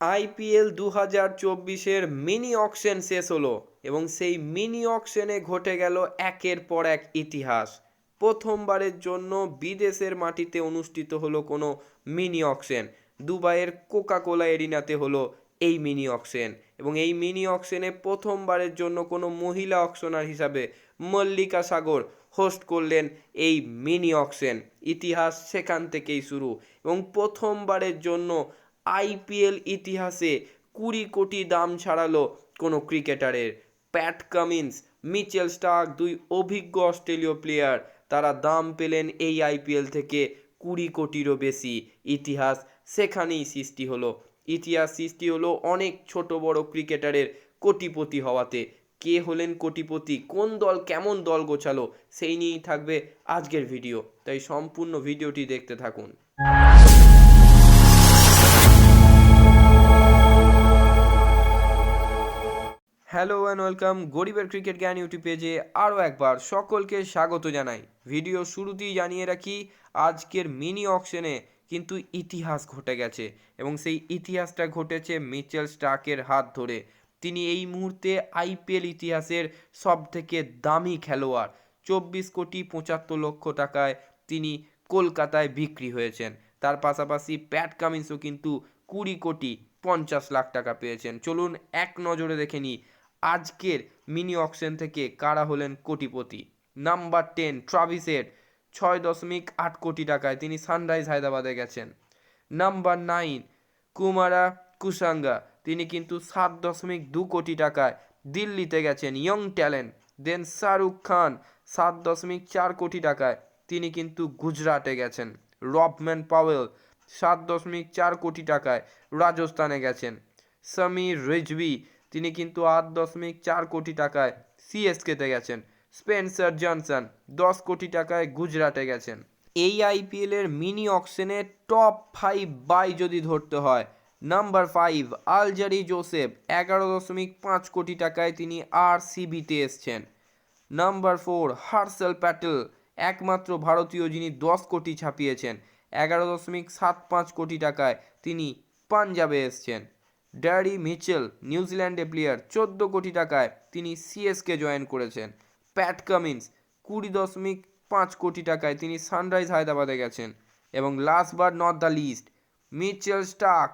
IPL দু হাজার চব্বিশের মিনি অকশন শেষ হলো এবং সেই মিনি অকশনে ঘটে গেল একের পর এক ইতিহাস। প্রথমবারের জন্য বিদেশের মাটিতে অনুষ্ঠিত হলো কোনো মিনি অকশন। দুবাইয়ের কোকা কোলা এরিনাতে হলো এই মিনি অকশন এবং এই মিনি অকশনে প্রথমবারের জন্য কোনো মহিলা অকশনার হিসাবে মল্লিকা সাগর হোস্ট করলেন এই মিনি অকশন। ইতিহাস সেখান থেকেই শুরু এবং প্রথমবারের জন্য আইপিএল ইতিহাসে কুড়ি কোটি দাম ছাড়ালো কোনো ক্রিকেটারের। প্যাট কামিন্স, মিচেল স্টার্ক দুই অভিজ্ঞ অস্ট্রেলীয় প্লেয়ার, তারা দাম পেলেন এই আইপিএল থেকে কুড়ি কোটিরও বেশি। ইতিহাস সেখানেই সৃষ্টি হলো। ইতিহাস সৃষ্টি হলো অনেক ছোট বড় ক্রিকেটারের কোটিপতি হওয়াতে। কে হলেন কোটিপতি, কোন দল কেমন দল গোছালো, সেই নিয়েই থাকবে আজকের ভিডিও। তাই সম্পূর্ণ ভিডিওটি দেখতে থাকুন। হ্যালো অ্যান্ড ওয়েলকাম গরিবের ক্রিকেট জ্ঞান ইউটিউব পেজে আরও একবার সকলকে স্বাগত জানাই। ভিডিও শুরুতেই জানিয়ে রাখি, আজকের মিনি অকশনে কিন্তু ইতিহাস ঘটে গেছে এবং সেই ইতিহাসটা ঘটেছে মিচেল স্টাকের হাত ধরে। তিনি এই মুহূর্তে আইপিএল ইতিহাসের সব থেকে দামি খেলোয়াড়। চব্বিশ কোটি পঁচাত্তর লক্ষ টাকায় তিনি কলকাতায় বিক্রি হয়েছেন। তার পাশাপাশি প্যাট কামিন্সও কিন্তু কুড়ি কোটি পঞ্চাশ লাখ টাকা পেয়েছেন। চলুন এক নজরে দেখে নিই আজকের মিনি অকশন থেকে কারা হলেন কোটিপতি? নাম্বার টেন, ট্রাভিসের ছয় দশমিক আট কোটি টাকায় তিনি সানরাইজ হায়দ্রাবাদে গেছেন। নাম্বার নাইন, কুমারা কুসাঙ্গা তিনি কিন্তু সাত দশমিক দু কোটি টাকায় দিল্লিতে গেছেন, young talent. Then Shahrukh Khan, সাত দশমিক চার কোটি টাকায় তিনি কিন্তু গুজরাটে গেছেন। রবম্যান পাওয়েল, সাত দশমিক চার কোটি টাকায় রাজস্থানে গেছেন। সমীর রিজভি তিনি কিন্তু আট দশমিক চার কোটি টাকায় সিএসকেতে গেছেন। স্পেন্সার জনসন, দশ কোটি টাকায় গুজরাটে গেছেন। এই আইপিএলের মিনি অকশনে টপ ফাইভ বাই যদি ধরতে হয় নাম্বার ফাইভ আলজারি জোসেফ, এগারো দশমিক পাঁচ কোটি টাকায় তিনি আর সিবিতে এসছেন। নাম্বার ফোর হার্সেল প্যাটেল, একমাত্র ভারতীয় যিনি দশ কোটি ছাপিয়েছেন, এগারো দশমিক সাত পাঁচ কোটি টাকায় তিনি পাঞ্জাবে এসছেন। ড্যারি মিচেল নিউজিল্যান্ডে প্লেয়ার, চোদ্দ কোটি টাকায় তিনি সিএসকে জয়েন করেছেন। প্যাট কামিন্স, কুড়ি দশমিক পাঁচ কোটি টাকায় তিনি সানরাইজ হায়দ্রাবাদে গেছেন। এবং last bar not the least Mitchell Starc,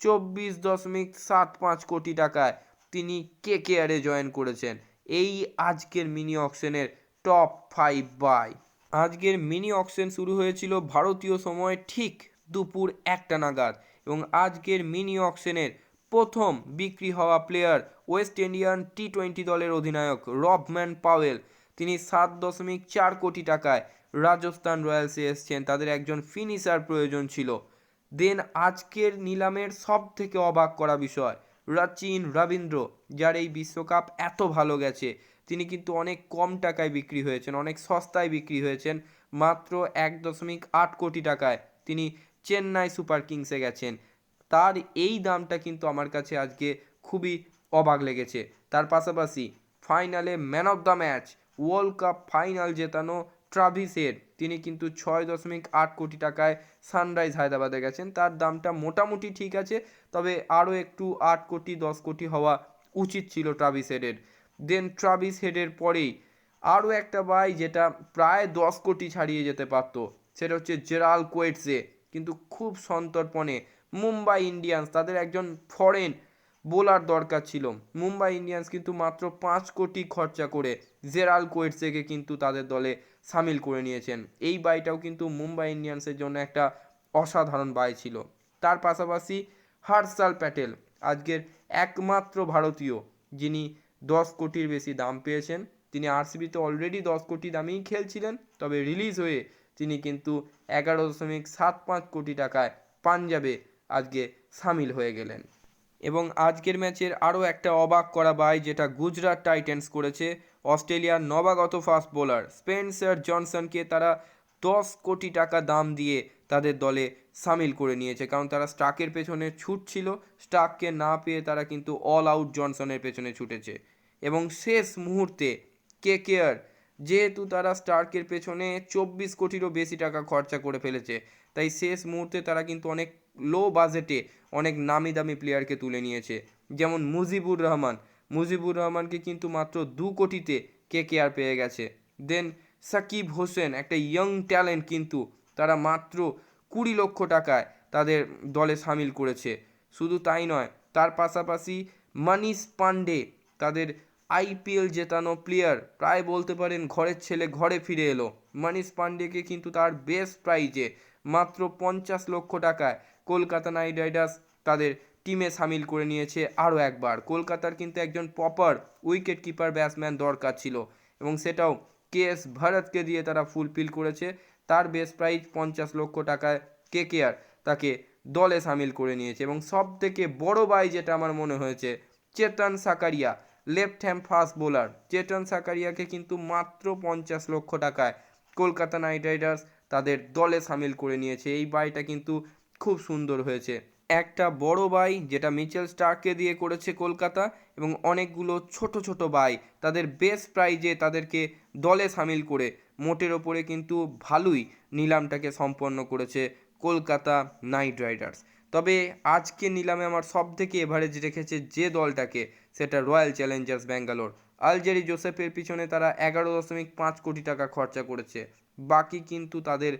চব্বিশ দশমিক সাত পাঁচ কোটি টাকায় তিনি কে কেয়ারে জয়েন করেছেন। এই আজকের মিনি অকশনের টপ ফাইভ বাই আজকের মিনি অকশন শুরু হয়েছিল ভারতীয় সময় ঠিক দুপুর একটা নাগাদ এবং আজকের মিনি অকশনের প্রথম বিক্রি হওয়া player West Indian T twenty দলের অধিনায়ক রবম্যান পাওয়েল। তিনি সাত দশমিক চার কোটি টাকায় রাজস্থান রয়্যালসে এসছেন। তাদের একজন ফিনিশার প্রয়োজন ছিল। দেন আজকের নিলামের সব থেকে অবাক করা বিষয়, রাচিন রবীন্দ্র, যার এই বিশ্বকাপ এত ভালো গেছে। তিনি কিন্তু অনেক কম টাকায় বিক্রি হয়েছেন, অনেক সস্তায় বিক্রি হয়েছেন, মাত্র এক দশমিক আট কোটি টাকায় তিনি চেন্নাই সুপার কিংসে গেছেন। তার এই দামটা কিন্তু আমার কাছে আজকে খুবই অবাক লেগেছে। তার পাশাপাশি ফাইনালে man of the match, world cup final জেতানো ট্রাভিসের, তিনি কিন্তু ছয় দশমিক আট কোটি টাকায় সানরাইজ হায়দ্রাবাদে গেছেন। তার দামটা মোটামুটি ঠিক আছে, তবে আরও একটু আট কোটি, দশ কোটি হওয়া উচিত ছিল ট্রাভিস হেডের দেন ট্রাভিস হেডের পরেই আরও একটা বাই যেটা প্রায় দশ কোটি ছাড়িয়ে যেতে পারতো, সেটা হচ্ছে জেরাল কোয়েটসে কিন্তু খুব সন্তর্পণে মুম্বাই ইন্ডিয়ান্স, তাদের একজন ফরেন বোলার দরকার ছিল। মুম্বাই ইন্ডিয়ান্স কিন্তু মাত্র পাঁচ কোটি খরচা করে জেরাল কোয়েটসেকে কিন্তু তাদের দলে সামিল করে নিয়েছেন। এই বাইটাও কিন্তু মুম্বাই ইন্ডিয়ান্সের জন্য একটা অসাধারণ বাই ছিল। তার পাশাপাশি হার্ষাল প্যাটেল, আজকের একমাত্র ভারতীয়, যিনি দশ কোটির বেশি দাম পেয়েছেন। তিনি আরসিবিতে অলরেডি দশ কোটি দামেই খেলছিলেন, তবে রিলিজ হয়ে তিনি কিন্তু এগারো দশমিক সাত পাঁচ কোটি টাকায় পাঞ্জাবে আজকে সামিল হয়ে গেলেন। এবং আজকের ম্যাচের আরও একটা অবাক করা বাই যেটা গুজরাট টাইটেন্স করেছে, অস্ট্রেলিয়ার নবাগত ফাস্ট বোলার স্পেন্সার জনসনকে তারা দশ কোটি টাকা দাম দিয়ে তাদের দলে সামিল করে নিয়েছে। কারণ তারা স্টাকের পেছনে ছুটছিল, স্টাককে না পেয়ে তারা কিন্তু অল আউট জনসনের পেছনে ছুটেছে। এবং শেষ মুহূর্তে কে কেয়ার যেহেতু তারা স্টার্কের পেছনে চব্বিশ কোটিরও বেশি টাকা খরচা করে ফেলেছে, তাই শেষ মুহূর্তে তারা কিন্তু অনেক লো বাজেটে অনেক নামি দামি প্লেয়ারকে তুলে নিয়েছে। যেমন মুজিবুর রহমান। মুজিবুর রহমানকে কিন্তু মাত্র দু কোটিতে কে কে আর পেয়ে গেছে। দেন সাকিব হোসেন, একটা ইয়ং ট্যালেন্ট কিন্তু, তারা মাত্র কুড়ি লক্ষ টাকায় তাদের দলে সামিল করেছে। শুধু তাই নয়, তার পাশাপাশি মানিস পান্ডে, তাদের আইপিএল জেতানো প্লেয়ার প্রায় বলতে পারেন ঘরের ছেলে ঘরে ফিরে এলো। মানিস পান্ডেকে কিন্তু তার বেস্ট প্রাইজে মাত্র পঞ্চাশ লক্ষ টাকায় কলকাতা নাইট রাইডার্স তাদের টিমে সামিল করে নিয়েছে আরও একবার। কলকাতার কিন্তু একজন প্রপার উইকেট কিপার ব্যাটসম্যান দরকার ছিল এবং সেটাও কে এস ভারতকে দিয়ে তারা ফুলফিল করেছে। তার বেস্ট প্রাইজ পঞ্চাশ লক্ষ টাকায় কে কে আর তাকে দলে সামিল করে নিয়েছে এবং সব থেকে বড় বাই যেটা আমার মনে হয়েছে, Chetan Sakariya left hand fast bowler Chetan সাকারিয়াকে কিন্তু মাত্র পঞ্চাশ লক্ষ টাকায় কলকাতা নাইট রাইডার্স তাদের দলে সামিল করে নিয়েছে। এই বাইটা কিন্তু খুব সুন্দর হয়েছে। একটা বড় বাই যেটা মিচেল স্টারকে দিয়ে করেছে কলকাতা এবং অনেকগুলো ছোট ছোট বাই তাদের বেস্ট প্রাইজে তাদেরকে দলে সামিল করে মোটের ওপরে কিন্তু ভালোই নিলামটাকে সম্পন্ন করেছে কলকাতা নাইট রাইডার্স। তবে আজকে নিলামে আমার সব থেকে এভারেজ রেখেছে যে দলটাকে সেটা রয়্যাল চ্যালেঞ্জার্স ব্যাঙ্গালোর। আলজেরি জোসেফের পিছনে তারা এগারো দশমিক পাঁচ কোটি টাকা খরচা করেছে। বাকি কিন্তু তাদের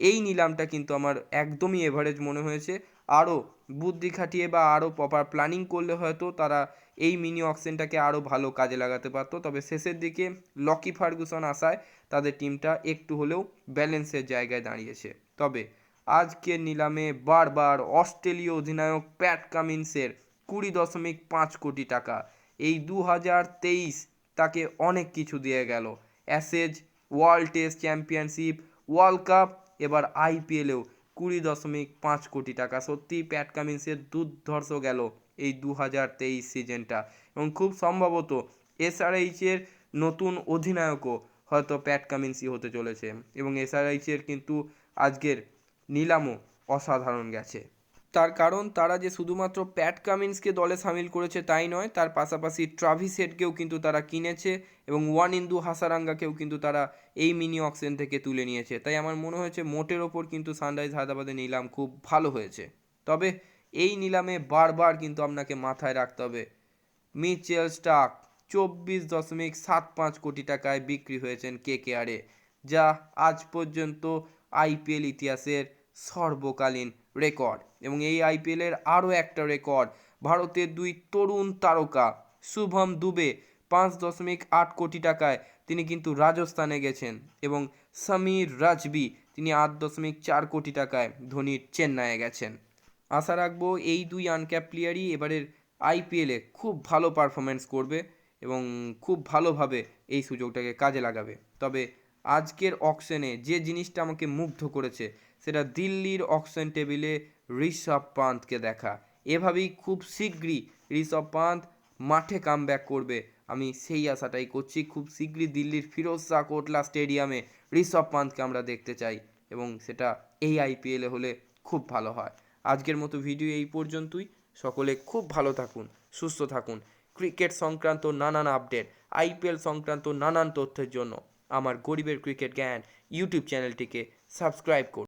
এই নিলামটা কিন্তু আমার একদমই এভারেজ মনে হয়েছে। আরও বুদ্ধি খাটিয়ে বা আরও প্রপার প্ল্যানিং করলে হয়তো তারা এই মিনি অকশনটাকে আরও ভালো কাজে লাগাতে পারতো। তবে শেষের দিকে লকি ফার্গুসন আসায় তাদের টিমটা একটু হলেও ব্যালেন্সের জায়গায় দাঁড়িয়েছে। তবে আজকের নিলামে বারবার অস্ট্রেলীয় অধিনায়ক প্যাট কামিন্সের কুড়ি দশমিক পাঁচ কোটি টাকা। এই দু হাজার তেইশ তাকে অনেক কিছু দিয়ে গেল। Ashes World Test Championship, World Cup, এবার আইপিএলেও কুড়ি দশমিক পাঁচ কোটি টাকা। সত্যি প্যাট কামিন্সের দুর্ধর্ষ গেল এই দু হাজার তেইশ সিজনটা। এবং খুব সম্ভবত এসআরএইচের নতুন অধিনায়কও হয়তো প্যাট কামিন্সই হতে চলেছে। এবং এসআরএইচের কিন্তু আজকের নিলামও অসাধারণ গেছে। তার কারণ তারা যে শুধুমাত্র প্যাট কামিন্সকে দলে সামিল করেছে তাই নয়, তার পাশাপাশি ট্রাভিস হেডকেও কিন্তু তারা কিনেছে এবং ওয়ান ইন্দু হাসারাঙ্গাকেও কিন্তু তারা এই মিনি অকশন থেকে তুলে নিয়েছে। তাই আমার মনে হয়েছে মোটের ওপর কিন্তু সানরাইজ হায়দ্রাবাদের নিলাম খুব ভালো হয়েছে। তবে এই নিলামে বারবার কিন্তু আপনাকে মাথায় রাখতে হবে, মিচেল স্টাক চব্বিশ দশমিক সাত পাঁচ কোটি টাকায় বিক্রি হয়েছেন কে কে আরে যা আজ পর্যন্ত আইপিএল ইতিহাসের সর্বকালীন রেকর্ড। এবং এই আইপিএলের আরও একটা রেকর্ড, ভারতের দুই তরুণ তারকা শুভম দুবে, পাঁচ দশমিক আট কোটি টাকায় তিনি কিন্তু রাজস্থানে গেছেন এবং সমীর রাজবি, তিনি আট দশমিক চার কোটি টাকায় ধোনির চেন্নাইয়ে গেছেন। আশা রাখব এই দুই আনক্যাপ প্লেয়ারই এবারের আইপিএলে খুব ভালো পারফরমেন্স করবে এবং খুব ভালোভাবে এই সুযোগটাকে কাজে লাগাবে। তবে আজকের অকশনে যে জিনিসটা আমাকে মুগ্ধ করেছে সেটা দিল্লির অকশন টেবিলে ঋষভ পান্তকে দেখা। এভাবেই খুব শীঘ্রই ঋষভ পান্ত মাঠে কাম করবে। আমি সেই আশাটাই করছি, খুব শীঘ্রই দিল্লির ফিরোজ শাহ কোটলা স্টেডিয়ামে ঋষভ পান্তকে আমরা দেখতে চাই এবং সেটা এই আইপিএলে হলে খুব ভালো হয়। আজকের মতো ভিডিও এই পর্যন্তই। সকলে খুব ভালো থাকুন, সুস্থ থাকুন। ক্রিকেট সংক্রান্ত নানান আপডেট আইপিএল সংক্রান্ত নানান তথ্যের জন্য আমার গরিবের ক্রিকেট জ্ঞান ইউটিউব চ্যানেলটিকে সাবস্ক্রাইব করুন।